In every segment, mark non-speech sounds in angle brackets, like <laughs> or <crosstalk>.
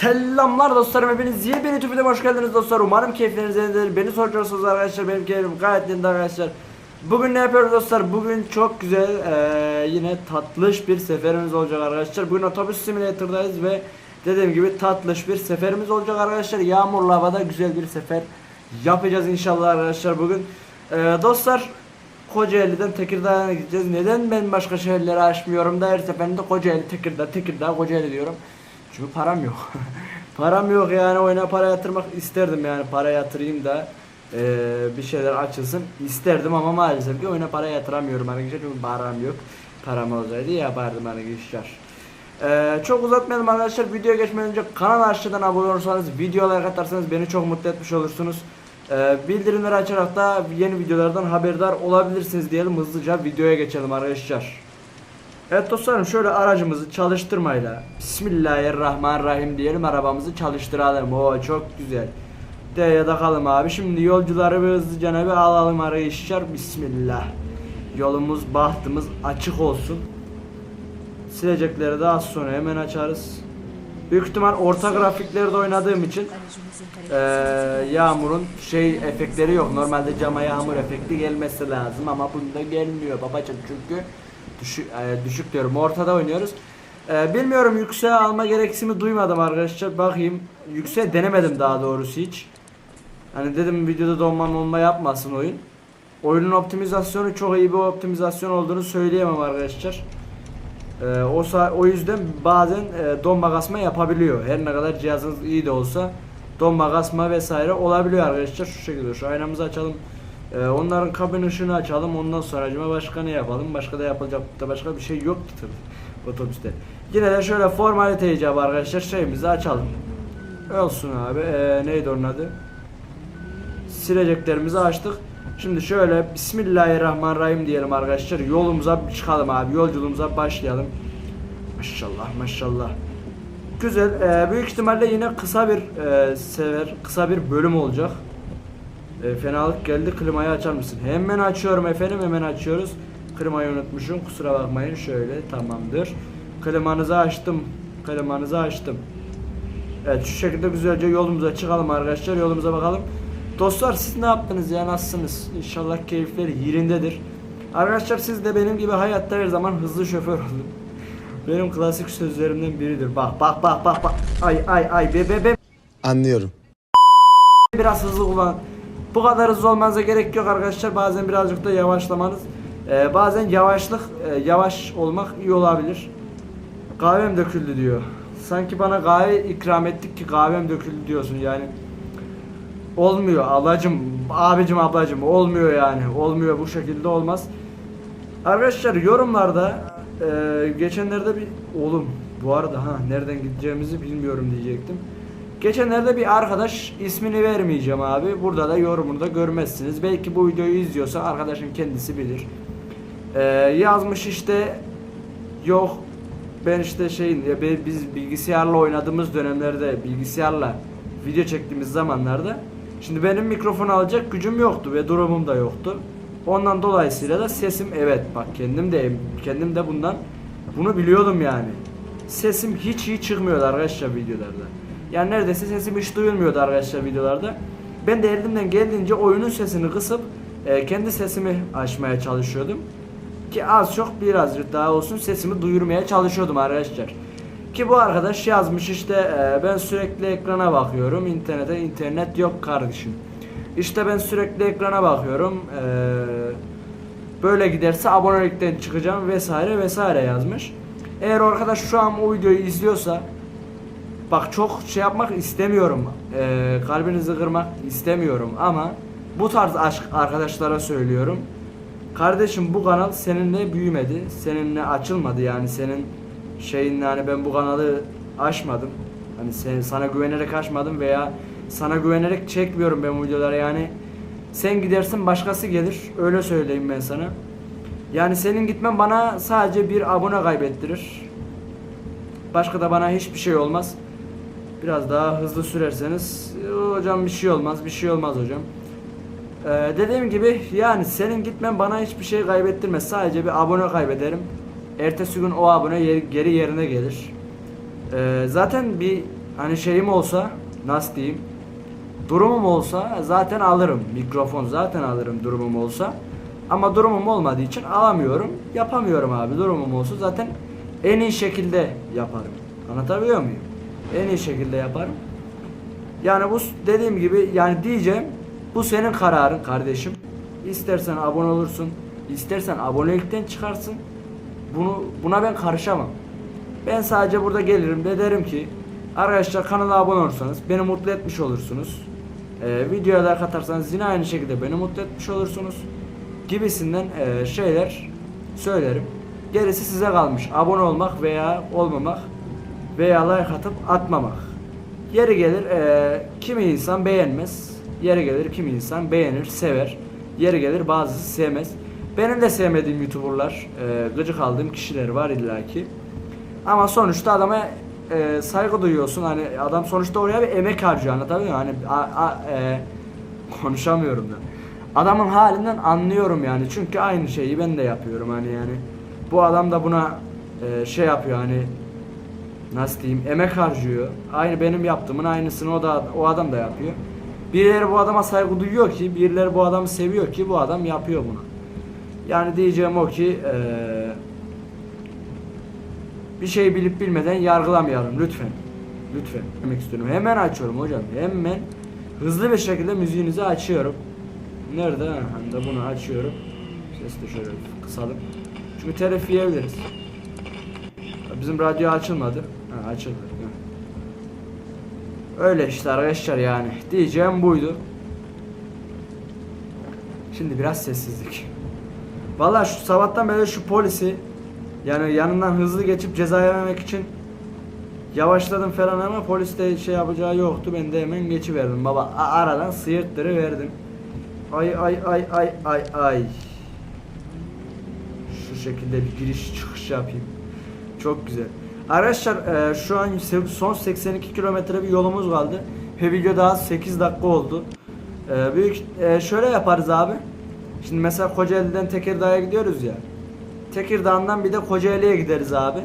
Selamlar dostlarım hepiniz yepyeni tüpüde hoş geldiniz dostlar. Umarım keyifleriniz yerindedir. Beni soracaksınız arkadaşlar benim keyfim gayet yerinde arkadaşlar. Bugün ne yapıyoruz dostlar? Bugün çok güzel eee, yine tatlış bir seferimiz olacak arkadaşlar. Bugün otobüs simülatordayız ve dediğim gibi tatlış bir seferimiz olacak arkadaşlar. Yağmurlu havada güzel bir sefer yapacağız inşallah arkadaşlar bugün. Eee, Dostlar Kocaeli'den Tekirdağ'a gideceğiz. Neden ben başka şehirleri açmıyorum? Da her seferinde Kocaeli, Tekirdağ, Tekirdağ, Kocaeli diyorum. Çünkü param yok. <laughs> param yok yani oyuna para yatırmak isterdim yani para yatırayım da eee, bir şeyler açılsın isterdim ama maalesef ki oyuna para yatıramıyorum arkadaşlar çünkü param yok. Param olsaydı yapardım arkadaşlar. Eee çok uzatmayalım arkadaşlar videoya geçmeden önce kanala aşağıdan abone olursanız videoya atarsanız beni çok mutlu etmiş olursunuz. Eee, bildirimleri açarak da yeni videolardan haberdar olabilirsiniz diyelim hızlıca videoya geçelim arkadaşlar. Evet dostlarım şöyle aracımızı çalıştırmayla Bismillahirrahmanirrahim diyelim arabamızı çalıştıralım. Oo çok güzel. D'ye takalım abi. Şimdi yolcuları bir hızlıca bir alalım arkadaşlar. Bismillah. Yolumuz bahtımız açık olsun. Silecekleri de az sonra hemen açarız. Büyük ihtimal orta grafiklerde oynadığım için eee, yağmurun şey efektleri yok. Normalde cama yağmur efekti gelmesi lazım ama bunda gelmiyor babacım çünkü düşük, eee, düşük diyorum ortada oynuyoruz. Eee, bilmiyorum yükseğe alma gereksimi duymadım arkadaşlar. Bakayım yükseğe denemedim daha doğrusu hiç. Hani dedim videoda donma olma yapmasın oyun. Oyunun optimizasyonu çok iyi bir optimizasyon olduğunu söyleyemem arkadaşlar. Ee, o o yüzden bazen e, donma kasma yapabiliyor. Her ne kadar cihazınız iyi de olsa donma kasma vesaire olabiliyor arkadaşlar. Şu şekilde şu aynamızı açalım. Ee, onların kabin ışığını açalım. Ondan sonra acaba başka ne yapalım? Başka da yapılacak da başka bir şey yok ki tabii otobüste. Yine de şöyle formalite icabı arkadaşlar şeyimizi açalım. Olsun abi. Ee, neydi onun adı? sileceklerimizi açtık. Şimdi şöyle Bismillahirrahmanirrahim diyelim arkadaşlar. Yolumuza çıkalım abi. Yolculuğumuza başlayalım. Maşallah maşallah. Güzel. Ee, büyük ihtimalle yine kısa bir e, sever, kısa bir bölüm olacak. E, fenalık geldi. Klimayı açar mısın? Hemen açıyorum efendim. Hemen açıyoruz. Klimayı unutmuşum. Kusura bakmayın. Şöyle tamamdır. Klimanızı açtım. Klimanızı açtım. Evet şu şekilde güzelce yolumuza çıkalım arkadaşlar. Yolumuza bakalım. Dostlar siz ne yaptınız ya nasılsınız? İnşallah keyifleri yerindedir. Arkadaşlar siz de benim gibi hayatta her zaman hızlı şoför olun. Benim klasik sözlerimden biridir. Bak bak bak bak bak. Ay ay ay be be be. Anlıyorum. Biraz hızlı kullan. Bu kadar hızlı olmanıza gerek yok arkadaşlar. Bazen birazcık da yavaşlamanız. Ee, bazen yavaşlık, e, yavaş olmak iyi olabilir. Kahvem döküldü diyor. Sanki bana kahve ikram ettik ki kahvem döküldü diyorsun yani. Olmuyor ablacım, abicim ablacım olmuyor yani. Olmuyor bu şekilde olmaz. Arkadaşlar yorumlarda e, geçenlerde bir oğlum bu arada ha nereden gideceğimizi bilmiyorum diyecektim. Geçenlerde bir arkadaş ismini vermeyeceğim abi. Burada da yorumunu da görmezsiniz. Belki bu videoyu izliyorsa arkadaşın kendisi bilir. E, yazmış işte yok ben işte şeyin ya biz bilgisayarla oynadığımız dönemlerde bilgisayarla video çektiğimiz zamanlarda şimdi benim mikrofon alacak gücüm yoktu ve durumum da yoktu. Ondan dolayısıyla da sesim evet bak kendim de kendim de bundan bunu biliyordum yani. Sesim hiç iyi çıkmıyordu arkadaşlar videolarda. Yani neredeyse sesim hiç duyulmuyordu arkadaşlar videolarda. Ben de elimden geldiğince oyunun sesini kısıp e, kendi sesimi açmaya çalışıyordum. Ki az çok birazcık daha olsun sesimi duyurmaya çalışıyordum arkadaşlar. Ki bu arkadaş yazmış işte e, ben sürekli ekrana bakıyorum internete internet yok kardeşim. İşte ben sürekli ekrana bakıyorum e, böyle giderse abonelikten çıkacağım vesaire vesaire yazmış. Eğer arkadaş şu an o videoyu izliyorsa bak çok şey yapmak istemiyorum e, kalbinizi kırmak istemiyorum ama bu tarz aşk arkadaşlara söylüyorum. Kardeşim bu kanal seninle büyümedi. Seninle açılmadı yani senin şeyinle hani ben bu kanalı açmadım. Hani sen, sana güvenerek açmadım veya sana güvenerek çekmiyorum ben bu videoları yani. Sen gidersin başkası gelir. Öyle söyleyeyim ben sana. Yani senin gitmen bana sadece bir abone kaybettirir. Başka da bana hiçbir şey olmaz. Biraz daha hızlı sürerseniz hocam bir şey olmaz, bir şey olmaz hocam. Ee, dediğim gibi yani senin gitmen bana hiçbir şey kaybettirmez. Sadece bir abone kaybederim. Ertesi gün o abone geri yerine gelir. Ee, zaten bir hani şeyim olsa nasıl diyeyim durumum olsa zaten alırım mikrofon zaten alırım durumum olsa ama durumum olmadığı için alamıyorum yapamıyorum abi durumum olsa zaten en iyi şekilde yaparım anlatabiliyor muyum en iyi şekilde yaparım yani bu dediğim gibi yani diyeceğim bu senin kararın kardeşim İstersen abone olursun istersen abonelikten çıkarsın bunu buna ben karışamam ben sadece burada gelirim de derim ki arkadaşlar kanala abone olursanız beni mutlu etmiş olursunuz. Ee, videoya like atarsanız yine aynı şekilde beni mutlu etmiş olursunuz. Gibisinden e, şeyler söylerim. Gerisi size kalmış. Abone olmak veya olmamak veya like atıp atmamak. Yeri gelir e, kimi insan beğenmez. Yeri gelir kimi insan beğenir, sever. Yeri gelir bazısı sevmez. Benim de sevmediğim YouTuber'lar, e, gıcık aldığım kişiler var illaki. Ama sonuçta adama e, saygı duyuyorsun. Hani adam sonuçta oraya bir emek harcıyor anlatabiliyor muyum? Hani a, a, e, <laughs> konuşamıyorum da. Adamın halinden anlıyorum yani. Çünkü aynı şeyi ben de yapıyorum hani yani. Bu adam da buna e, şey yapıyor hani nasıl diyeyim emek harcıyor. Aynı benim yaptığımın aynısını o da o adam da yapıyor. Birileri bu adama saygı duyuyor ki, birileri bu adamı seviyor ki bu adam yapıyor bunu. Yani diyeceğim o ki eee bir şey bilip bilmeden yargılamayalım lütfen. Lütfen. Demek istiyorum. Hemen açıyorum hocam. Hemen hızlı bir şekilde müziğinizi açıyorum. Nerede? Ha, de bunu açıyorum. Sesi de şöyle kısalım. Çünkü telif yiyebiliriz. Bizim radyo açılmadı. Ha. Öyle işte arkadaşlar yani. Diyeceğim buydu. Şimdi biraz sessizlik. Vallahi şu sabahtan beri şu polisi yani yanından hızlı geçip ceza yememek için yavaşladım falan ama polis de şey yapacağı yoktu. Ben de hemen geçiverdim baba. Aradan sıyırttırı verdim. Ay ay ay ay ay ay. Şu şekilde bir giriş çıkış yapayım. Çok güzel. Arkadaşlar e, şu an son 82 kilometre bir yolumuz kaldı. Ve video daha 8 dakika oldu. E, büyük e, şöyle yaparız abi. Şimdi mesela Kocaeli'den Tekirdağ'a gidiyoruz ya. Tekirdağ'dan bir de Kocaeli'ye gideriz abi.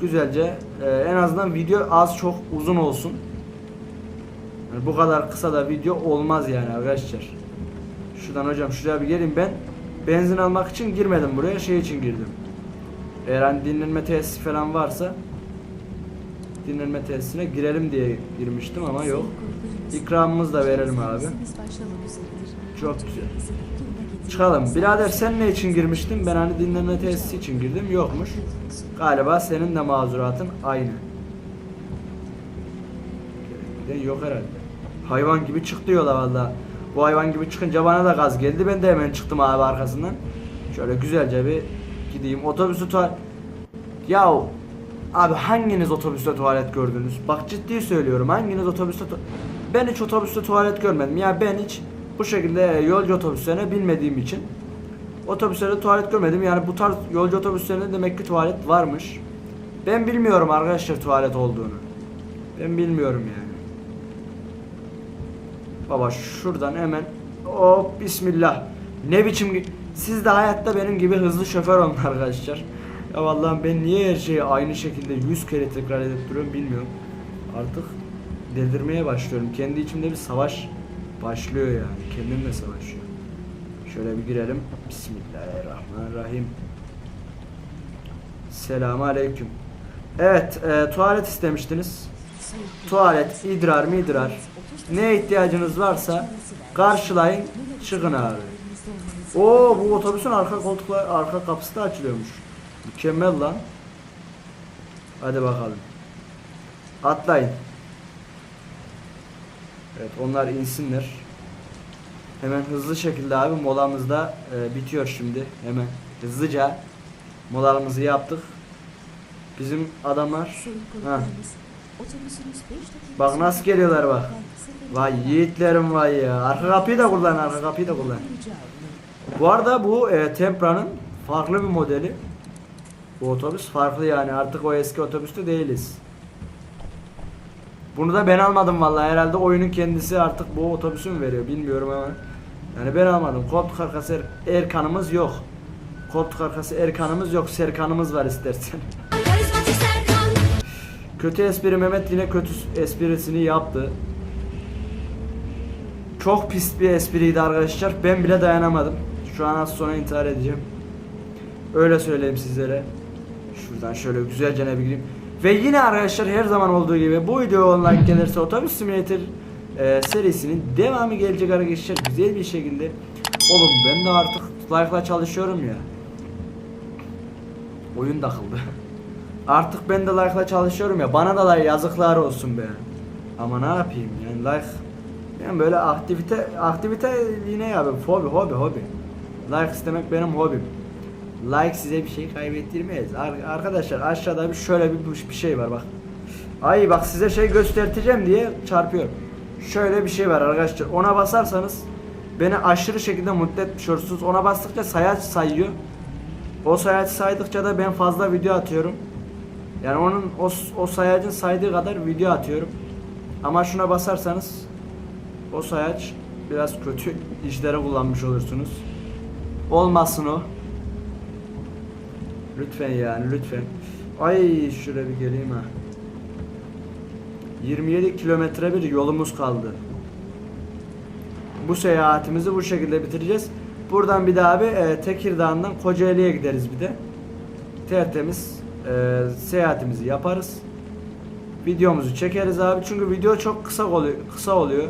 Güzelce e, en azından video az çok uzun olsun. Yani bu kadar kısa da video olmaz yani arkadaşlar. Şuradan hocam şuraya bir gelin ben benzin almak için girmedim buraya şey için girdim. Eğer hani dinlenme tesisi falan varsa dinlenme tesisine girelim diye girmiştim ama yok. İkramımızı da verelim abi. Çok güzel. Çıkalım. Birader sen ne için girmiştin? Ben hani dinlenme tesisi için girdim. Yokmuş. Galiba senin de mazuratın aynı. Yok herhalde. Hayvan gibi çıktı yola valla. Bu hayvan gibi çıkınca bana da gaz geldi. Ben de hemen çıktım abi arkasından. Şöyle güzelce bir gideyim. Otobüsü tuvalet... Yahu Abi hanginiz otobüste tuvalet gördünüz? Bak ciddi söylüyorum. Hanginiz otobüste tu- Ben hiç otobüste tuvalet görmedim. Ya ben hiç bu şekilde yolcu otobüslerine binmediğim için otobüslerde tuvalet görmedim. Yani bu tarz yolcu otobüslerinde demek ki tuvalet varmış. Ben bilmiyorum arkadaşlar tuvalet olduğunu. Ben bilmiyorum yani. Baba şuradan hemen hop bismillah. Ne biçim siz de hayatta benim gibi hızlı şoför olun arkadaşlar. Ya vallahi ben niye her şeyi aynı şekilde 100 kere tekrar edip duruyorum bilmiyorum. Artık delirmeye başlıyorum. Kendi içimde bir savaş başlıyor yani. Kendimle savaşıyorum. Şöyle bir girelim. Bismillahirrahmanirrahim. Selamun aleyküm. Evet, e, tuvalet istemiştiniz. Tuvalet, idrar mı idrar. Ne ihtiyacınız varsa karşılayın, çıkın abi. Oo bu otobüsün arka koltuklar arka kapısı da açılıyormuş. Mükemmel lan. Hadi bakalım. Atlayın. Evet onlar insinler. Hemen hızlı şekilde abi molamız da e, bitiyor şimdi. Hemen hızlıca molamızı yaptık. Bizim adamlar ha, bak nasıl geliyorlar bak. Vay yiğitlerim vay ya. Arka kapıyı da kullan, arka kapıyı da kullan. Bu arada bu e, Tempra'nın farklı bir modeli. Bu otobüs farklı yani artık o eski otobüste değiliz. Bunu da ben almadım vallahi herhalde oyunun kendisi artık bu otobüsü mü veriyor bilmiyorum ama. Yani ben almadım. Koltuk arkası er, Erkan'ımız yok. Koltuk arkası Erkan'ımız yok. Serkan'ımız var istersen. Kötü espri Mehmet yine kötü esprisini yaptı. Çok pis bir espriydi arkadaşlar. Ben bile dayanamadım. Şu an az sonra intihar edeceğim. Öyle söyleyeyim sizlere. Şuradan şöyle güzelce ne bir gireyim. Ve yine arkadaşlar her zaman olduğu gibi bu video 10 like gelirse Otobüs Simulator e, serisinin devamı gelecek arkadaşlar güzel bir şekilde. Oğlum ben de artık like'la çalışıyorum ya. Oyun takıldı. Artık ben de like'la çalışıyorum ya. Bana da like yazıklar olsun be. Ama ne yapayım yani like yani böyle aktivite aktivite yine ya hobi hobi hobi. Like istemek benim hobim. Like size bir şey kaybettirmez. Ar- arkadaşlar aşağıda bir şöyle bir, bir şey var bak. Ay bak size şey göstereceğim diye çarpıyorum. Şöyle bir şey var arkadaşlar. Ona basarsanız beni aşırı şekilde mutlu etmiş olursunuz. Ona bastıkça sayaç sayıyor. O sayacı saydıkça da ben fazla video atıyorum. Yani onun o, o sayacın saydığı kadar video atıyorum. Ama şuna basarsanız o sayaç biraz kötü işlere kullanmış olursunuz. Olmasın o. Lütfen yani lütfen. Ay şuraya bir geleyim ha. 27 kilometre bir yolumuz kaldı. Bu seyahatimizi bu şekilde bitireceğiz. Buradan bir daha bir e, Tekirdağ'dan Kocaeli'ye gideriz bir de. Tertemiz e, seyahatimizi yaparız. Videomuzu çekeriz abi çünkü video çok kısa oluyor. Kısa oluyor.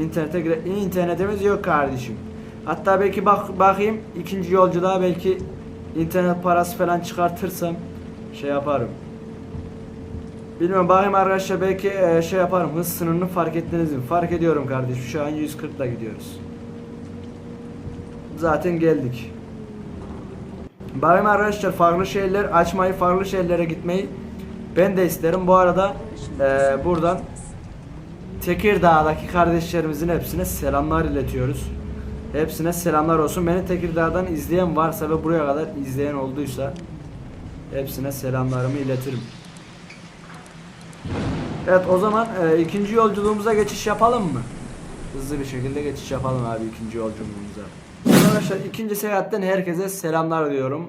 İnternete internetimiz yok kardeşim. Hatta belki bak bakayım ikinci yolculuğa belki internet parası falan çıkartırsam şey yaparım. Bilmiyorum bakayım arkadaşlar belki e, şey yaparım hız sınırını fark ettiniz mi? Fark ediyorum kardeşim şu an 140 ile gidiyoruz. Zaten geldik. Bakayım arkadaşlar farklı şeyler açmayı farklı şeylere gitmeyi ben de isterim. Bu arada e, buradan Tekirdağ'daki kardeşlerimizin hepsine selamlar iletiyoruz. Hepsine selamlar olsun. Beni Tekirdağ'dan izleyen varsa ve buraya kadar izleyen olduysa hepsine selamlarımı iletirim. Evet o zaman e, ikinci yolculuğumuza geçiş yapalım mı? Hızlı bir şekilde geçiş yapalım abi ikinci yolculuğumuza. Arkadaşlar ikinci seyahatten herkese selamlar diyorum.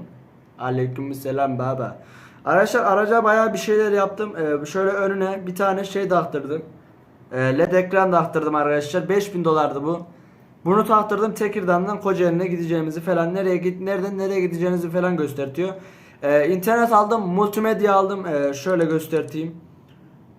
Aleyküm selam baba. Arkadaşlar araca bayağı bir şeyler yaptım. Ee, şöyle önüne bir tane şey taktırdım. Ee, LED ekran taktırdım arkadaşlar. 5000 dolardı bu. Bunu taktırdım Tekirdağ'dan Kocaeli'ne gideceğimizi falan nereye git nereden nereye gideceğinizi falan göstertiyor. Ee, internet aldım, multimedya aldım. Ee, şöyle gösterteyim.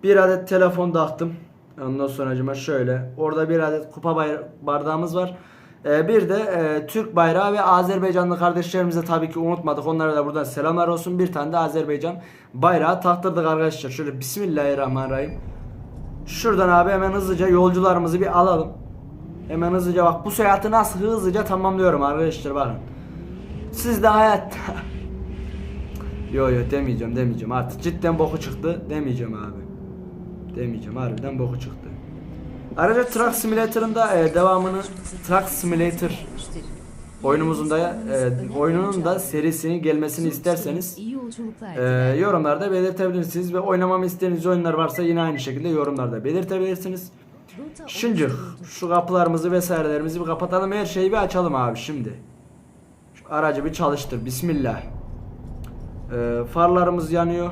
Bir adet telefon taktım. Ondan sonra şöyle. Orada bir adet kupa bardağımız var. Ee, bir de e, Türk bayrağı ve Azerbaycanlı kardeşlerimize tabii ki unutmadık. Onlara da buradan selamlar olsun. Bir tane de Azerbaycan bayrağı taktırdık arkadaşlar. Şöyle Bismillahirrahmanirrahim. Şuradan abi hemen hızlıca yolcularımızı bir alalım. Hemen hızlıca bak bu seyahati nasıl hızlıca tamamlıyorum arkadaşlar bakın. Siz de hayatta <laughs> Yo yo demeyeceğim demeyeceğim artık cidden boku çıktı demeyeceğim abi. Demeyeceğim harbiden boku çıktı. Ayrıca Truck Simulator'ın da e, devamını Truck Simulator oyunumuzun da e, oyununun da serisinin gelmesini isterseniz e, yorumlarda belirtebilirsiniz ve oynamamı istediğiniz oyunlar varsa yine aynı şekilde yorumlarda belirtebilirsiniz. Şimdi şu kapılarımızı vesairelerimizi bir kapatalım her şeyi bir açalım abi şimdi. Şu aracı bir çalıştır bismillah. Ee, farlarımız yanıyor.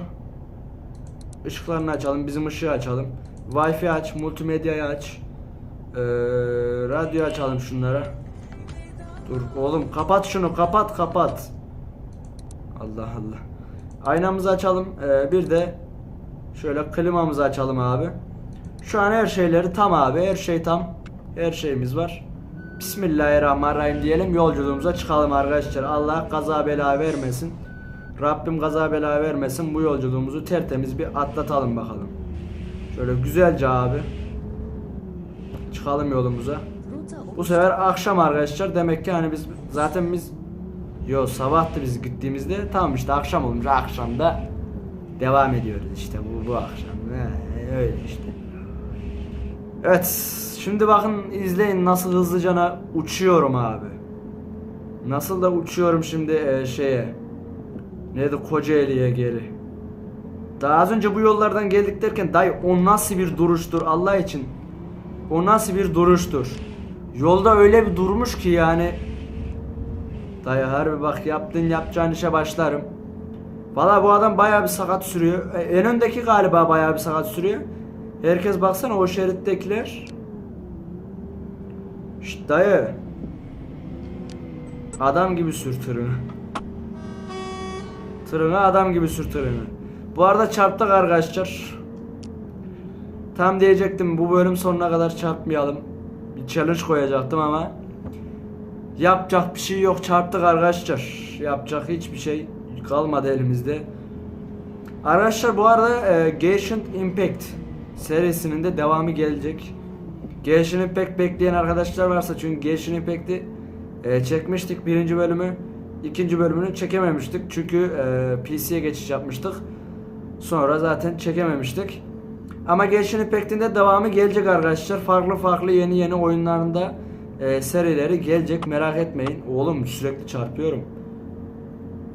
Işıklarını açalım bizim ışığı açalım. Wi-Fi aç, multimedyayı aç. Ee, radyo açalım şunlara. Dur oğlum kapat şunu kapat kapat. Allah Allah. Aynamızı açalım. Ee, bir de şöyle klimamızı açalım abi. Şu an her şeyleri tam abi. Her şey tam. Her şeyimiz var. Bismillahirrahmanirrahim diyelim. Yolculuğumuza çıkalım arkadaşlar. Allah kaza bela vermesin. Rabbim kaza bela vermesin. Bu yolculuğumuzu tertemiz bir atlatalım bakalım. Şöyle güzelce abi. Çıkalım yolumuza. Bu sefer akşam arkadaşlar. Demek ki hani biz zaten biz Yo sabahtı biz gittiğimizde tamam işte akşam olmuş akşamda devam ediyoruz işte bu bu akşam He, öyle işte. Evet şimdi bakın izleyin nasıl hızlıcana uçuyorum abi. Nasıl da uçuyorum şimdi e, şeye. Neydi Kocaeli'ye geri. Daha az önce bu yollardan geldik derken dayı o nasıl bir duruştur Allah için. O nasıl bir duruştur. Yolda öyle bir durmuş ki yani Dayı harbi bak yaptığın yapacağın işe başlarım. Valla bu adam bayağı bir sakat sürüyor. E, En öndeki galiba bayağı bir sakat sürüyor. Herkes baksana o şerittekiler. Şşt dayı. Adam gibi sür tırını. Tırını adam gibi sür tırını. Bu arada çarptık arkadaşlar. Tam diyecektim bu bölüm sonuna kadar çarpmayalım. Bir challenge koyacaktım ama yapacak bir şey yok çarptık arkadaşlar. Yapacak hiçbir şey kalmadı elimizde. Arkadaşlar bu arada e, Genshin Impact serisinin de devamı gelecek. Genshin Impact bekleyen arkadaşlar varsa çünkü Genshin Impact'i e, çekmiştik birinci bölümü. ikinci bölümünü çekememiştik çünkü e, PC'ye geçiş yapmıştık. Sonra zaten çekememiştik. Ama Genshin Impact'in de devamı gelecek arkadaşlar. Farklı farklı yeni yeni oyunlarında e, serileri gelecek merak etmeyin. Oğlum sürekli çarpıyorum.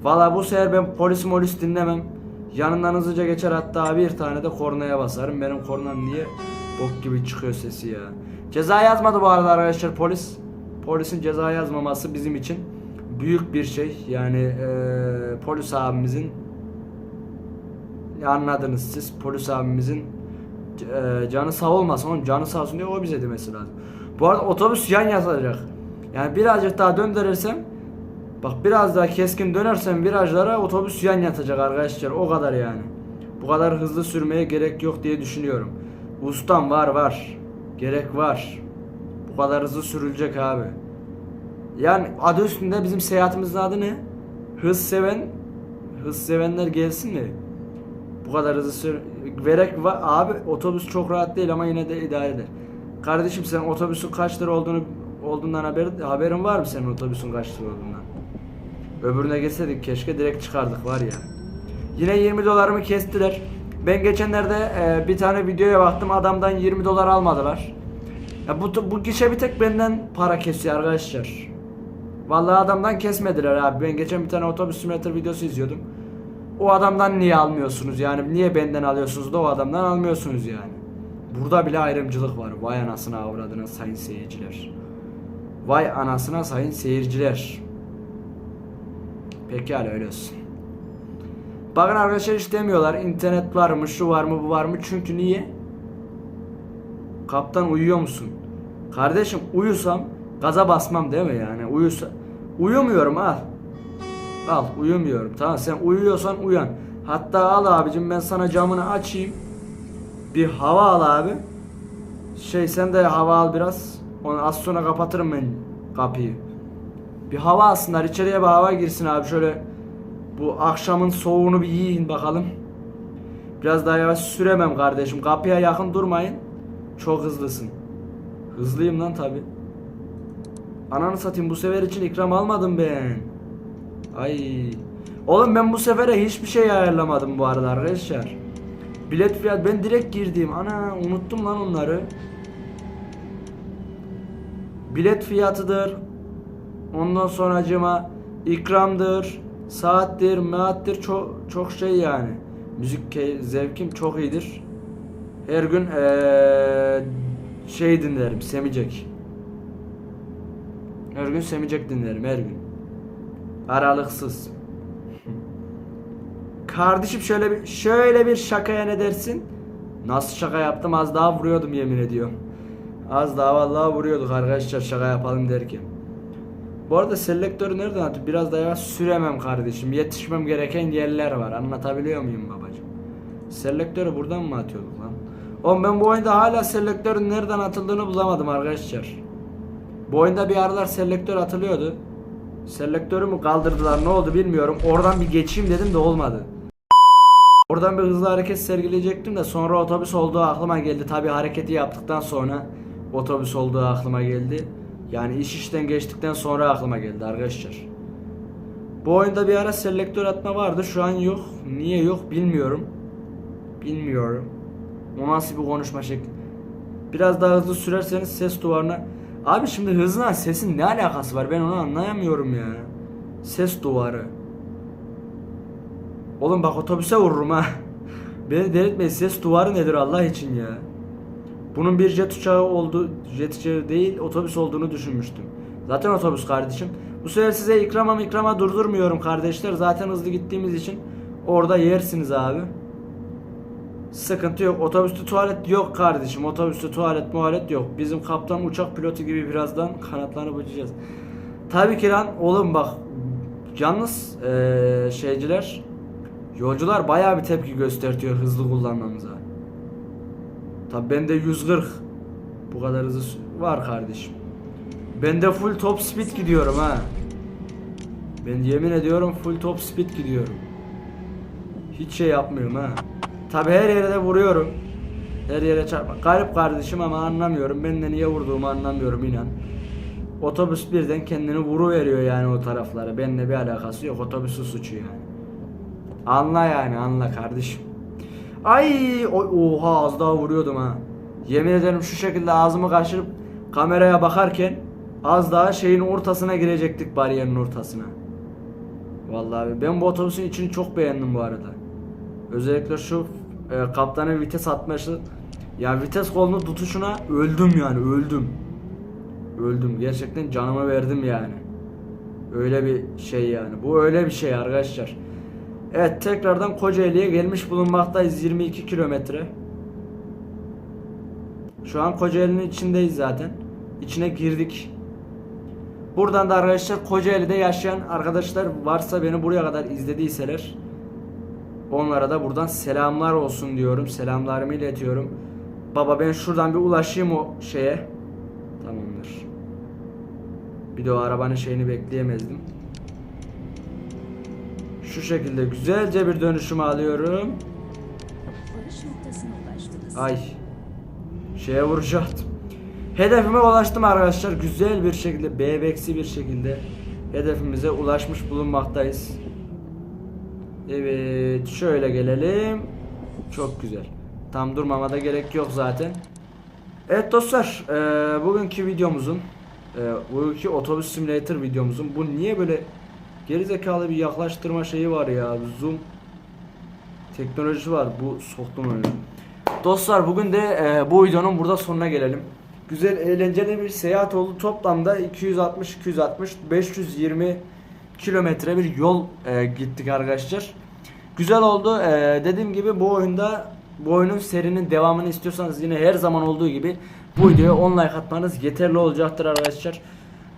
Valla bu sefer ben polis molis dinlemem. Yanından hızlıca geçer hatta bir tane de kornaya basarım. Benim kornam niye bok gibi çıkıyor sesi ya. Ceza yazmadı bu arada arkadaşlar polis. Polisin ceza yazmaması bizim için büyük bir şey. Yani eee, polis abimizin anladınız siz polis abimizin eee, canı sağ olmasın onun canı sağ olsun diye o bize demesi lazım. Bu arada otobüs yan yatacak. Yani birazcık daha döndürürsem Bak biraz daha keskin dönersem virajlara otobüs yan yatacak arkadaşlar o kadar yani. Bu kadar hızlı sürmeye gerek yok diye düşünüyorum. Ustam var var. Gerek var. Bu kadar hızlı sürülecek abi. Yani adı üstünde bizim seyahatimizin adı ne? Hız seven hız sevenler gelsin mi? Bu kadar hızlı sür gerek var abi otobüs çok rahat değil ama yine de idare eder. Kardeşim sen otobüsün kaç lira olduğunu olduğundan haber, haberin var mı senin otobüsün kaç lira olduğundan? Öbürüne geçseydik keşke direkt çıkardık var ya. Yine 20 dolarımı kestiler. Ben geçenlerde e, bir tane videoya baktım adamdan 20 dolar almadılar. Ya bu bu gişe bir tek benden para kesiyor arkadaşlar. Vallahi adamdan kesmediler abi. Ben geçen bir tane otobüs simülatör videosu izliyordum. O adamdan niye almıyorsunuz yani? Niye benden alıyorsunuz da o adamdan almıyorsunuz yani? Burada bile ayrımcılık var. Vay anasına avradına sayın seyirciler. Vay anasına sayın seyirciler. Pekala öyle olsun. Bakın arkadaşlar hiç demiyorlar internet var mı şu var mı bu var mı çünkü niye? Kaptan uyuyor musun? Kardeşim uyusam gaza basmam değil mi yani uyusa uyumuyorum al. Al uyumuyorum tamam sen uyuyorsan uyan. Hatta al abicim ben sana camını açayım. Bir hava al abi. Şey sen de hava al biraz. Onu az sonra kapatırım ben kapıyı. Bir hava alsınlar içeriye bir hava girsin abi şöyle bu akşamın soğuğunu bir yiyin bakalım. Biraz daha yavaş süremem kardeşim. Kapıya yakın durmayın. Çok hızlısın. Hızlıyım lan tabi. Ananı satayım bu sefer için ikram almadım ben. Ay. Oğlum ben bu sefere hiçbir şey ayarlamadım bu arada arkadaşlar. Bilet fiyat ben direkt girdim. Ana unuttum lan onları. Bilet fiyatıdır. Ondan sonracıma ikramdır, saattir, maattir çok çok şey yani. Müzik zevkim çok iyidir. Her gün eee, şey dinlerim, Semicek. Her gün Semicek dinlerim her gün. Aralıksız. <laughs> Kardeşim şöyle bir şöyle bir şakaya ne dersin? Nasıl şaka yaptım az daha vuruyordum yemin ediyorum. Az daha vallahi vuruyorduk arkadaşlar şaka yapalım derken. Bu arada selektörü nereden atıyor? Biraz daha süremem kardeşim. Yetişmem gereken yerler var. Anlatabiliyor muyum babacığım? Selektörü buradan mı atıyorduk lan? Oğlum ben bu oyunda hala selektörün nereden atıldığını bulamadım arkadaşlar. Bu oyunda bir aralar selektör atılıyordu. Selektörü mü kaldırdılar ne oldu bilmiyorum. Oradan bir geçeyim dedim de olmadı. Oradan bir hızlı hareket sergileyecektim de sonra otobüs olduğu aklıma geldi. Tabi hareketi yaptıktan sonra otobüs olduğu aklıma geldi. Yani iş işten geçtikten sonra aklıma geldi arkadaşlar. Bu oyunda bir ara selektör atma vardı. Şu an yok. Niye yok bilmiyorum. Bilmiyorum. O nasıl bir konuşma şekli. Biraz daha hızlı sürerseniz ses duvarına... Abi şimdi hızla sesin ne alakası var? Ben onu anlayamıyorum ya. Ses duvarı. Oğlum bak otobüse vururum ha. <laughs> Beni delirtmeyin ses duvarı nedir Allah için ya. Bunun bir jet uçağı oldu, jet uçağı değil otobüs olduğunu düşünmüştüm. Zaten otobüs kardeşim. Bu sefer size ikrama ikrama durdurmuyorum kardeşler. Zaten hızlı gittiğimiz için Orada yersiniz abi. Sıkıntı yok. Otobüste tuvalet yok kardeşim. Otobüste tuvalet muhalet yok. Bizim kaptan uçak pilotu gibi birazdan kanatlarını bıçacağız. Tabii ki lan oğlum bak yalnız eee, şeyciler yolcular bayağı bir tepki gösteriyor hızlı kullanmamıza. Tabii bende 140 bu kadar hızı var kardeşim. Ben de full top speed gidiyorum ha. Ben yemin ediyorum full top speed gidiyorum. Hiç şey yapmıyorum ha. Tabi her yere de vuruyorum. Her yere çarpma. Garip kardeşim ama anlamıyorum. Ben de niye vurduğumu anlamıyorum inan. Otobüs birden kendini vuru veriyor yani o taraflara. Benimle bir alakası yok. Otobüsü suçu yani. Anla yani anla kardeşim. Ay oha az daha vuruyordum ha. Yemin ederim şu şekilde ağzımı kaşırıp kameraya bakarken az daha şeyin ortasına girecektik bariyerin ortasına. Vallahi ben bu otobüsün içini çok beğendim bu arada. Özellikle şu e, kaptanın vites atması ya vites kolunu tutuşuna öldüm yani öldüm. Öldüm gerçekten canımı verdim yani. Öyle bir şey yani. Bu öyle bir şey arkadaşlar. Evet tekrardan Kocaeli'ye gelmiş bulunmaktayız 22 kilometre. Şu an Kocaeli'nin içindeyiz zaten. İçine girdik. Buradan da arkadaşlar Kocaeli'de yaşayan arkadaşlar varsa beni buraya kadar izlediyseler onlara da buradan selamlar olsun diyorum. Selamlarımı iletiyorum. Baba ben şuradan bir ulaşayım o şeye. Tamamdır. Bir de o arabanın şeyini bekleyemezdim. Şu şekilde güzelce bir dönüşümü alıyorum. Ay. Şeye vuracaktım. Hedefime ulaştım arkadaşlar. Güzel bir şekilde, bebeksi bir şekilde hedefimize ulaşmış bulunmaktayız. Evet, şöyle gelelim. Çok güzel. Tam durmama da gerek yok zaten. Evet dostlar, eee, bugünkü videomuzun, eee, bugünkü otobüs simulator videomuzun bu niye böyle gerizekalı bir yaklaştırma şeyi var ya, zoom teknolojisi var. Bu soktum öyle. Dostlar bugün de e, bu videonun burada sonuna gelelim. Güzel eğlenceli bir seyahat oldu. Toplamda 260 260 520 kilometre bir yol e, gittik arkadaşlar. Güzel oldu. E, dediğim gibi bu oyunda bu oyunun serinin devamını istiyorsanız yine her zaman olduğu gibi bu videoya 10 like atmanız yeterli olacaktır arkadaşlar.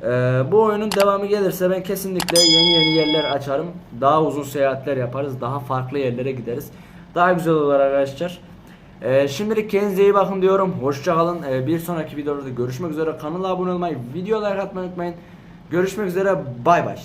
E, bu oyunun devamı gelirse ben kesinlikle yeni yeni yerler açarım. Daha uzun seyahatler yaparız. Daha farklı yerlere gideriz. Daha güzel olur arkadaşlar. Ee, şimdilik kendinize iyi bakın diyorum. Hoşçakalın. Ee, bir sonraki videolarda görüşmek üzere. Kanala abone olmayı, video like atmayı unutmayın. Görüşmek üzere. Bay bay.